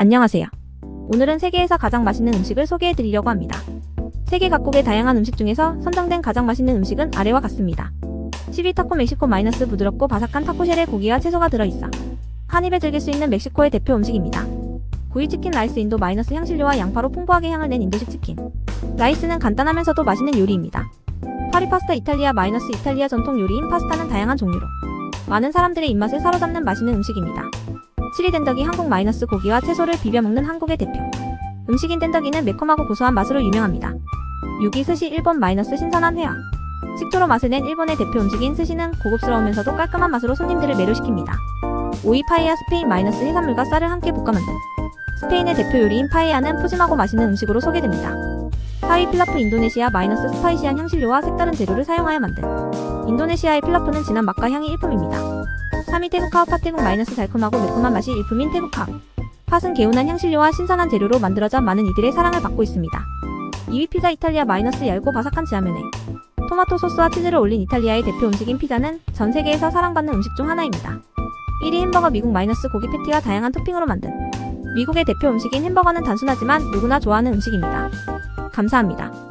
안녕하세요. 오늘은 세계에서 가장 맛있는 음식을 소개해 드리려고 합니다. 세계 각국의 다양한 음식 중에서 선정된 가장 맛있는 음식은 아래와 같습니다. 12 타코 멕시코 마이너스 부드럽고 바삭한 타코쉘에 고기와 채소가 들어있어 한 입에 즐길 수 있는 멕시코의 대표 음식입니다. 구이 치킨 라이스 인도 마이너스 향신료와 양파로 풍부하게 향을 낸 인도식 치킨. 라이스는 간단하면서도 맛있는 요리입니다. 파리 파스타 이탈리아 마이너스 이탈리아 전통 요리인 파스타는 다양한 종류로 많은 사람들의 입맛을 사로잡는 맛있는 음식입니다. 치리 덴더기 한국 마이너스 고기와 채소를 비벼 먹는 한국의 대표. 음식인 덴더기는 매콤하고 고소한 맛으로 유명합니다. 유기 스시 일본 마이너스 신선한 회화. 식초로 맛을 낸 일본의 대표 음식인 스시는 고급스러우면서도 깔끔한 맛으로 손님들을 매료시킵니다. 오이 파에야 스페인 마이너스 해산물과 쌀을 함께 볶아 만든 스페인의 대표 요리인 파에야는 푸짐하고 맛있는 음식으로 소개됩니다. 사위 필라프 인도네시아 마이너스 스파이시한 향신료와 색다른 재료를 사용하여 만든 인도네시아의 필라프는 진한 맛과 향이 일품입니다. 3위 태국하우 팥태국 마이너스 달콤하고 매콤한 맛이 일품인 태국하우. 팥은 개운한 향신료와 신선한 재료로 만들어져 많은 이들의 사랑을 받고 있습니다. 2위 피자 이탈리아 마이너스 얇고 바삭한 지하면에 토마토 소스와 치즈를 올린 이탈리아의 대표 음식인 피자는 전 세계에서 사랑받는 음식 중 하나입니다. 1위 햄버거 미국 마이너스 고기 패티와 다양한 토핑으로 만든 미국의 대표 음식인 햄버거는 단순하지만 누구나 좋아하는 음식입니다. 감사합니다.